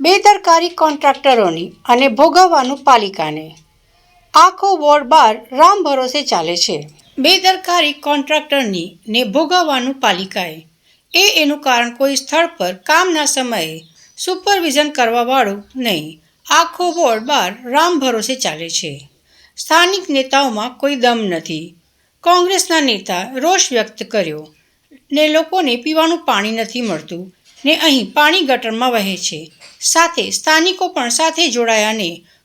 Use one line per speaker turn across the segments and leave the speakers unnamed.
બેદરકારી કોન્ટ્રાક્ટરોની અને ભોગવવાનું પાલિકાને. આખો વોર્ડ બાર રામ ભરોસે ચાલે છે. બેદરકારી કોન્ટ્રાક્ટરની ને ભોગવવાનું પાલિકાએ. એ એનું કારણ કોઈ સ્થળ પર કામના સમયે સુપરવિઝન કરવાવાળું નહીં. આખો વોર્ડ બાર રામ ભરોસે ચાલે છે. સ્થાનિક નેતાઓમાં કોઈ દમ નથી. કોંગ્રેસના નેતા રોષ વ્યક્ત કર્યો ને લોકોને પીવાનું પાણી નથી મળતું. ને અહીં પાણી ગટરમાં વહે છે. સાથે સ્થાનિકો પણ સાથે જોડાયા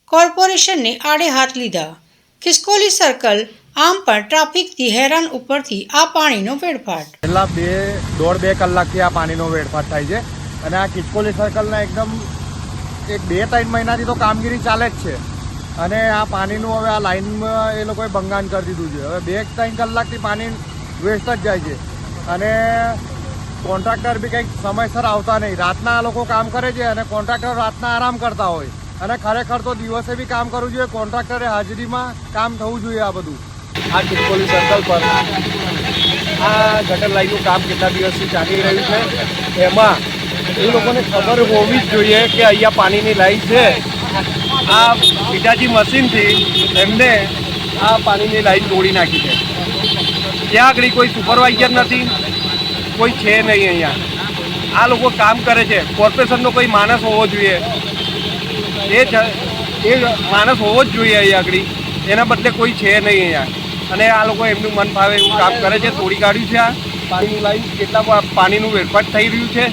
કોર્પોરેશનને આડે હાથ લીધા. ખિસકોલી સર્કલ આમ પણ ટ્રાફિકથી હેરાન ઉપરથી આ પાણીનો વેડફાટ.
છેલ્લા બે, દોઢ બે કલાકથી આ પાણીનો વેડફાટ થાય છે અને આ ખિસકોલી સર્કલના એકદમ એક બે, ત્રણ મહિનાથી તો કામગીરી ચાલે જ છે. અને આ પાણીનું હવે આ લાઇનમાં એ લોકોએ ભંગાણ કરી દીધું છે. હવે બે, ત્રણ કલાકથી પાણી વેસ્ટ જ જાય છે. અને કોન્ટ્રાક્ટર બી કંઈક સમયસર આવતા નહીં. રાતના આ લોકો કામ કરે છે અને કોન્ટ્રાક્ટર રાતના આરામ કરતા હોય. અને ખરેખર તો દિવસે બી કામ કરવું જોઈએ, કોન્ટ્રાક્ટરે હાજરીમાં કામ થવું જોઈએ આ બધું.
આ ચિત્કોલી સર્કલ પર આ ગટર લાઈનનું કામ કેટલા દિવસથી ચાલી રહ્યું છે? એમાં એ લોકોને ખબર હોવી જ જોઈએ કે અહીંયા પાણીની લાઈન છે. આ પિતાજી મશીનથી એમને આ પાણીની લાઈન તોડી નાખી છે. ત્યાં આગળ કોઈ સુપરવાઇઝર નથી. કોઈ છે નહીં અહીંયા. આ લોકો કામ કરે છે. કોર્પોરેશનનો કોઈ માણસ હોવો જોઈએ. એ એ માણસ હોવો જ જોઈએ અહીંયા આગળ. એના બદલે કોઈ છે નહીં અહીંયા. અને આ લોકો એમનું મન ફાવે એવું કામ કરે છે. તોડી કાઢ્યું છે આ. પાણીની લાઈન, કેટલા પાણીનું વેરફાટ થઈ રહ્યું છે.